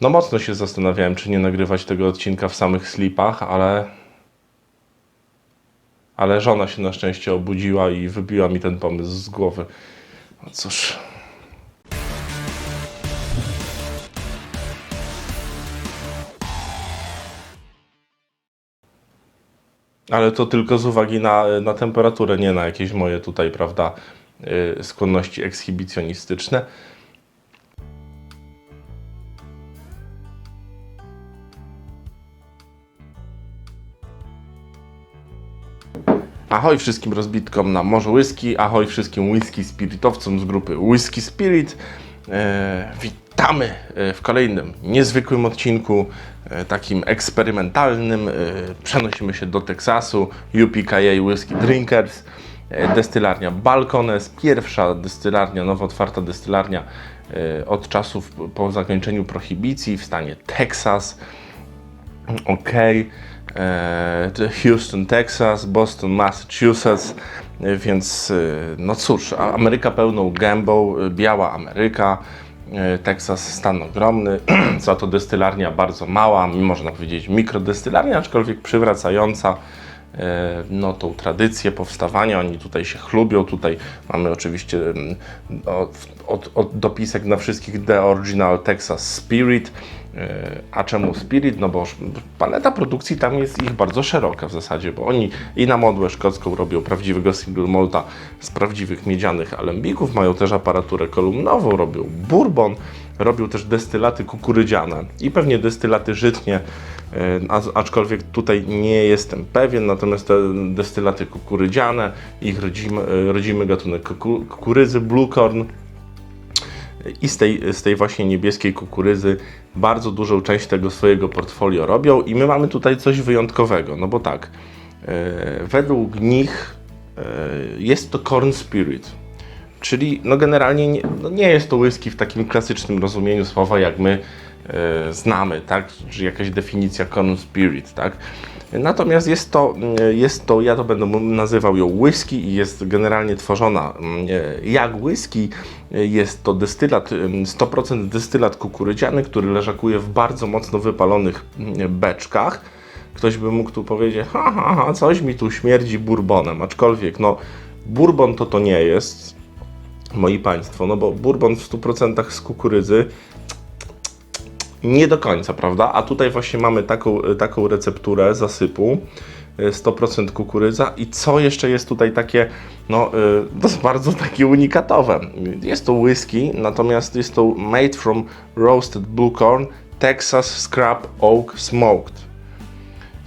No mocno się zastanawiałem, czy nie nagrywać tego odcinka w samych slipach, ale... Ale żona się na szczęście obudziła i wybiła mi ten pomysł z głowy. No cóż... Ale to tylko z uwagi na, na temperaturę, nie na jakieś moje tutaj, prawda, y, skłonności ekshibicjonistyczne. Ahoj wszystkim rozbitkom na Morzu Whisky, ahoj wszystkim whisky spiritowcom z grupy Whisky Spirit. E, witamy e, w kolejnym niezwykłym odcinku, e, takim eksperymentalnym. E, przenosimy się do Teksasu, UPKA Whisky Drinkers, e, destylarnia Balcones, pierwsza destylarnia, nowo otwarta destylarnia e, od czasów po zakończeniu prohibicji w stanie Teksas. OK. E, to Houston, Texas, Boston, Massachusetts, e, więc e, no cóż, Ameryka pełną gębą, e, biała Ameryka, e, Teksas stan ogromny, za to destylarnia bardzo mała, można powiedzieć mikrodestylarnia, aczkolwiek przywracająca e, no, tą tradycję powstawania. Oni tutaj się chlubią. Tutaj mamy oczywiście mm, od, od, od dopisek na wszystkich The Original Texas Spirit. E, A czemu Spirit? No bo paleta produkcji tam jest ich bardzo szeroka w zasadzie, bo oni i na modłę szkocką robią prawdziwego single malta z prawdziwych miedzianych alembików, mają też aparaturę kolumnową, robią bourbon, robią też destylaty kukurydziane i pewnie destylaty żytnie, e, aczkolwiek tutaj nie jestem pewien, natomiast te destylaty kukurydziane, ich rodzimy, e, rodzimy gatunek kuku- kukurydzy, blue corn, i z tej, z tej właśnie niebieskiej kukurydzy bardzo dużą część tego swojego portfolio robią. I my mamy tutaj coś wyjątkowego, no bo tak, e, według nich e, jest to corn spirit, czyli no generalnie nie, no nie jest to whisky w takim klasycznym rozumieniu słowa, jak my znamy, tak, czy jakaś definicja corn spirit, tak. Natomiast jest to, mm, jest to, ja to będę nazywał ją whisky i jest generalnie tworzona mm, e, jak whisky. E, Jest to destylat, mm, 100% destylat kukurydziany, który leżakuje w bardzo mocno wypalonych mm, beczkach. Ktoś by mógł tu powiedzieć, ha, ha, ha, coś mi tu śmierdzi bourbonem, aczkolwiek no, bourbon to to nie jest, moi państwo, no bo bourbon w 100% z kukurydzy nie do końca, prawda? A tutaj właśnie mamy taką, taką recepturę zasypu. y, 100% kukurydza i co jeszcze jest tutaj takie, no y, to jest bardzo takie unikatowe. Jest to whisky, natomiast jest to made from roasted blue corn Texas Scrap Oak Smoked.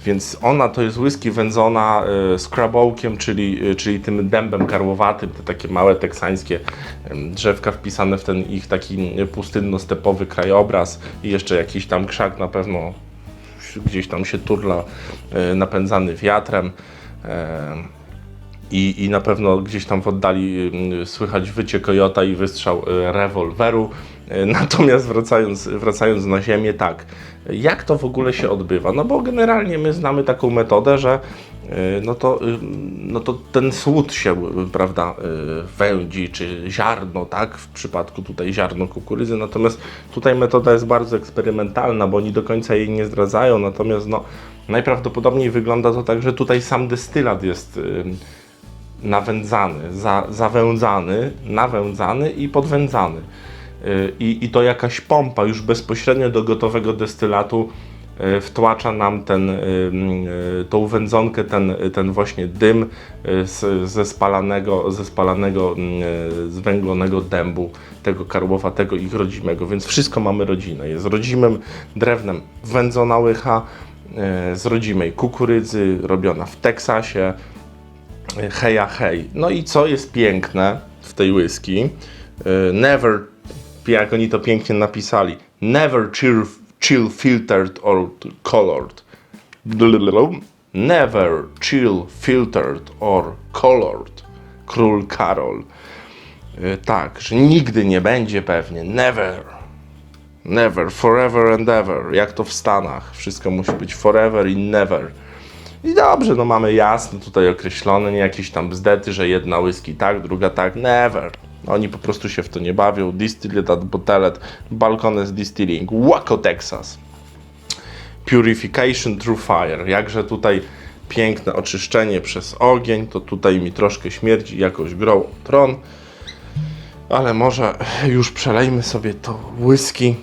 Więc ona to jest whisky wędzona y, scrub oakiem, czyli, y, czyli tym dębem karłowatym, te takie małe teksańskie drzewka wpisane w ten ich taki pustynno-stepowy krajobraz i jeszcze jakiś tam krzak na pewno gdzieś tam się turla y, napędzany wiatrem. Em, i, I na pewno gdzieś tam w oddali słychać wycie kojota i wystrzał rewolweru. Y, Natomiast wracając, wracając na ziemię, tak, jak to w ogóle się odbywa? No bo generalnie my znamy taką metodę, że y, no to, y, no to ten słód się, y, prawda, y, wędzi, czy ziarno, tak, w przypadku tutaj ziarno kukurydzy, natomiast tutaj metoda jest bardzo eksperymentalna, bo oni do końca jej nie zdradzają, natomiast no, najprawdopodobniej wygląda to tak, że tutaj sam destylat jest nawędzany, za, zawędzany, nawędzany i podwędzany. Y, I, I to jakaś pompa już bezpośrednio do gotowego destylatu y, wtłacza nam ten, y, y, tą wędzonkę, ten, ten właśnie dym ze spalanego, ze spalanego, y, zwęglonego dębu, tego karłowatego ich rodzimego. Więc wszystko mamy rodzinne. Jest rodzimym drewnem wędzona łycha, z rodzimej kukurydzy, robiona w Teksasie, Heja hej. No i co jest piękne w tej whisky? Never, jak oni to pięknie napisali, never chill, chill filtered or colored. Never chill filtered or colored. Król Karol. Y, Tak, że nigdy nie będzie pewnie. Never. Never, forever and ever. Jak to w Stanach. Wszystko musi być forever i never. I dobrze, no mamy jasno tutaj określone, nie jakieś tam bzdety, że jedna whisky tak, druga tak, never. Oni po prostu się w to nie bawią. Distilled at Bottlet, Balcones Distilling, Waco, Texas. Purification through fire. Jakże tutaj piękne oczyszczenie przez ogień. To tutaj mi troszkę śmierdzi jakoś grą tron. Ale może już przelejmy sobie to whisky.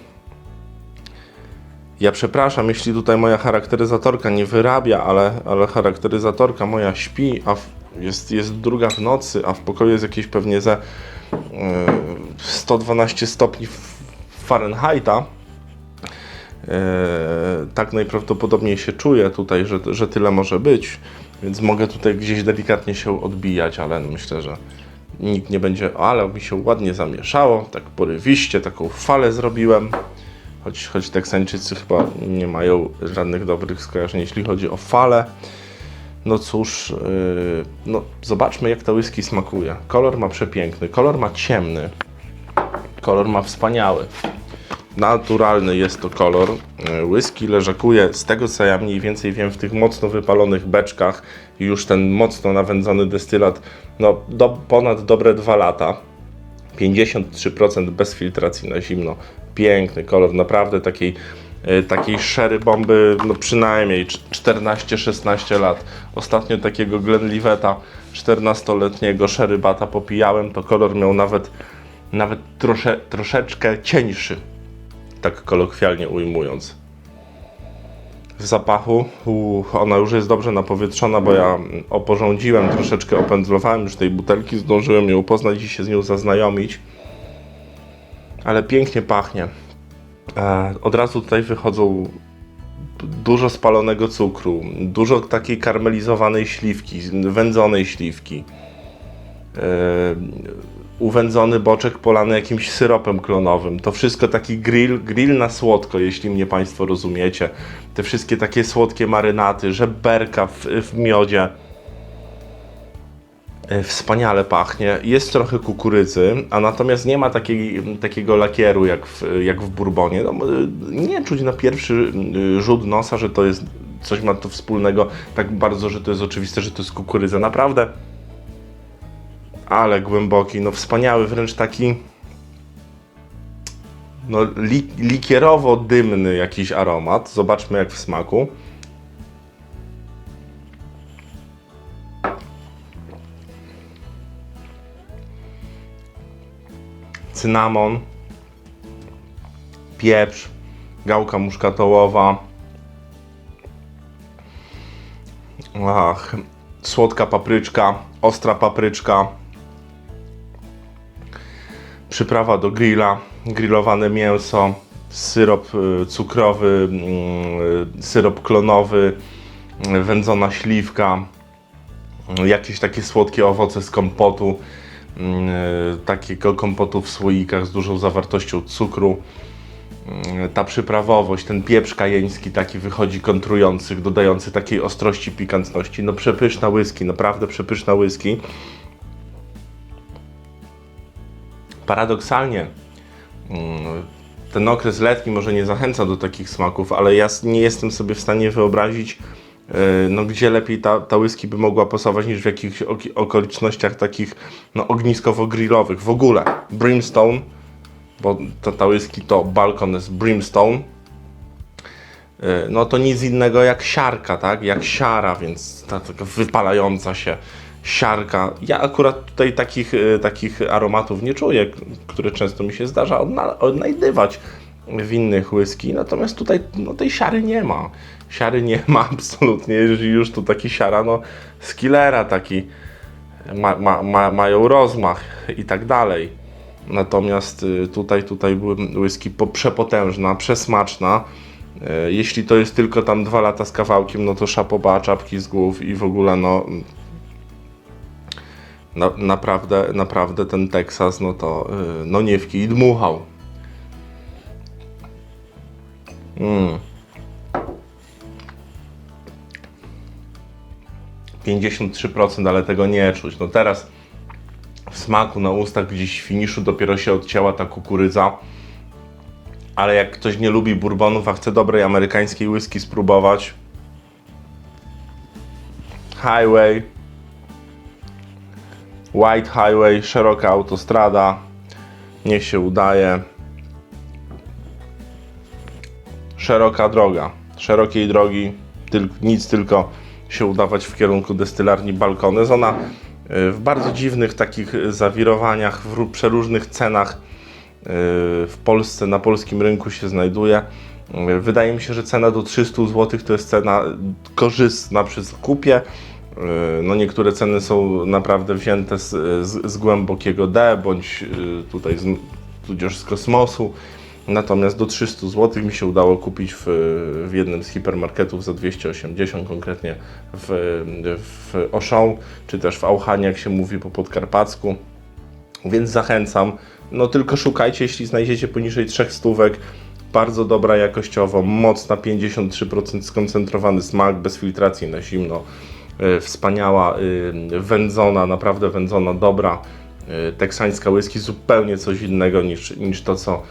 Ja przepraszam, jeśli tutaj moja charakteryzatorka nie wyrabia, ale, ale charakteryzatorka moja śpi, a w, jest, jest druga w nocy, a w pokoju jest jakieś pewnie ze 112 stopni Fahrenheita. Yy, tak najprawdopodobniej się czuję tutaj, że, że tyle może być, więc mogę tutaj gdzieś delikatnie się odbijać, ale myślę, że nikt nie będzie. Ale mi się ładnie zamieszało, tak porywiście, taką falę zrobiłem. Choć, choć Teksańczycy chyba nie mają żadnych dobrych skojarzeń, jeśli chodzi o falę. No cóż, yy, no zobaczmy jak ta whisky smakuje. Kolor ma przepiękny, kolor ma ciemny, kolor ma wspaniały. Naturalny jest to kolor. Yy, Whisky leżakuje, z tego co ja mniej więcej wiem, w tych mocno wypalonych beczkach już ten mocno nawędzony destylat, no do, ponad dobre dwa lata. 53% bez filtracji na zimno. Piękny kolor, naprawdę takiej, takiej sherry bomby, no przynajmniej cz- 14-16 lat. Ostatnio takiego Glenliveta 14-letniego sherry bata popijałem, to kolor miał nawet, nawet trosze, troszeczkę cieńszy, tak kolokwialnie ujmując. W zapachu ona już jest dobrze napowietrzona, bo ja mm, oporządziłem, troszeczkę opędzlowałem już tej butelki, zdążyłem ją poznać i się z nią zaznajomić. Ale pięknie pachnie. E, od razu tutaj wychodzą dużo spalonego cukru, dużo takiej karmelizowanej śliwki, wędzonej śliwki. E, uwędzony boczek polany jakimś syropem klonowym. To wszystko taki grill, grill na słodko, jeśli mnie Państwo rozumiecie. Te wszystkie takie słodkie marynaty, żeberka w, w miodzie. E, Wspaniale pachnie. Jest trochę kukurydzy, a natomiast nie ma takiej, takiego lakieru jak w, jak w bourbonie. No, nie czuć na pierwszy rzut nosa, że to jest coś ma to wspólnego tak bardzo, że to jest oczywiste, że to jest kukurydza. Naprawdę ale głęboki, no wspaniały, wręcz taki no li, likierowo-dymny jakiś aromat. Zobaczmy jak w smaku. Cynamon, pieprz, gałka muszkatołowa. Ach, słodka papryczka, ostra papryczka, przyprawa do grilla, grillowane mięso, syrop y, cukrowy, mm, syrop klonowy, y, wędzona śliwka, y, jakieś takie słodkie owoce z kompotu, y, takiego kompotu w słoikach z dużą zawartością cukru. Y, Ta przyprawowość, ten pieprz kajeński taki wychodzi kontrujący, dodający takiej ostrości, pikantności. No przepyszna whisky, naprawdę przepyszna whisky. paradoksalnie mm, ten okres letni może nie zachęca do takich smaków, ale ja nie jestem sobie w stanie wyobrazić, no, gdzie lepiej ta, ta whisky by mogła pasować niż w jakichś okolicznościach takich no, ogniskowo-grillowych. W ogóle Brimstone, bo ta, ta whisky to Balcon z Brimstone, yy, no to nic innego jak siarka, tak? Jak siara, więc ta taka wypalająca się siarka. Ja akurat tutaj takich, y, takich aromatów nie czuję, które często mi się zdarza odna- odnajdywać w innych whisky, natomiast tutaj no, tej siary nie ma. Siary nie ma absolutnie, jeżeli już to taki siara, no z killera taki ma, ma, ma, mają rozmach i tak dalej. Natomiast y, tutaj, tutaj były whisky po- przepotężna, przesmaczna. Y, Jeśli to jest tylko tam dwa lata z kawałkiem, no to szapoba, czapki z głów i w ogóle no na, naprawdę, naprawdę ten Teksas, no to yy, no nie w kij dmuchał. Mm. 53%, ale tego nie czuć. No teraz w smaku na ustach gdzieś w finiszu dopiero się odcięła ta kukurydza. Ale jak ktoś nie lubi bourbonów, a chce dobrej amerykańskiej whisky spróbować, Highway White Highway, szeroka autostrada. Niech się udaje. Szeroka droga. Szerokiej drogi, tyl, nic tylko się udawać w kierunku destylarni Balkones. Ona y, w bardzo dziwnych takich zawirowaniach, w ró- przeróżnych cenach y, w Polsce, na polskim rynku się znajduje. Y, Wydaje mi się, że cena do 300 zł to jest cena korzystna przy zakupie. No niektóre ceny są naprawdę wzięte z, z, z głębokiego D, bądź tutaj z, tudzież z kosmosu. Natomiast do 300 zł mi się udało kupić w, w jednym z hipermarketów za 280, konkretnie w, w Auchan, czy też w Auchanie, jak się mówi po podkarpacku. Więc zachęcam. No tylko szukajcie, jeśli znajdziecie poniżej 3 stówek. Bardzo dobra jakościowo, mocna 53% skoncentrowany smak, bez filtracji na zimno. E, Wspaniała, y, wędzona, naprawdę wędzona, dobra. y, Teksańska whisky zupełnie coś innego niż, niż to, co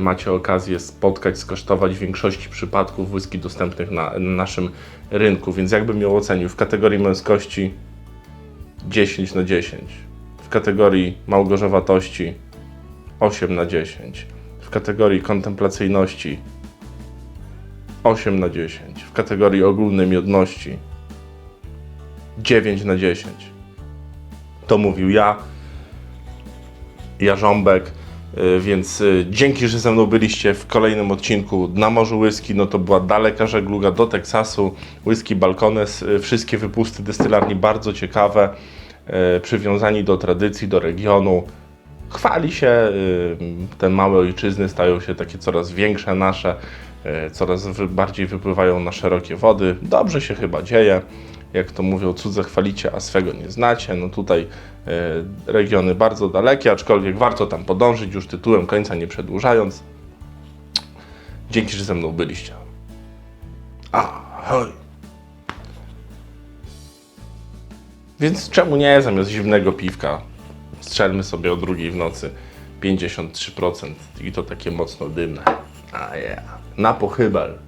macie okazję spotkać, skosztować w większości przypadków whisky dostępnych na, na naszym rynku. Więc jakbym ją ocenił w kategorii męskości 10 na 10. W kategorii małgorzewatości 8 na 10. W kategorii kontemplacyjności 8 na 10. W kategorii ogólnej miodności 9 na 10. To mówił ja, Jarząbek. Y, Więc y, dzięki, że ze mną byliście w kolejnym odcinku na Morzu Whisky. No to była daleka żegluga do Teksasu. Whisky Balcones. y, Wszystkie wypusty destylarni bardzo ciekawe. Przywiązani do tradycji, do regionu. Chwali się, te małe ojczyzny stają się takie coraz większe nasze, coraz bardziej wypływają na szerokie wody. Dobrze się chyba dzieje. Jak to mówią, cudze chwalicie, a swego nie znacie. No tutaj y, regiony bardzo dalekie, aczkolwiek warto tam podążyć, już tytułem końca nie przedłużając. Dzięki, że ze mną byliście. Ahoj! Więc czemu nie zamiast zimnego piwka strzelmy sobie o drugiej w nocy 53% i to takie mocno dymne. A yeah. Na pochybel.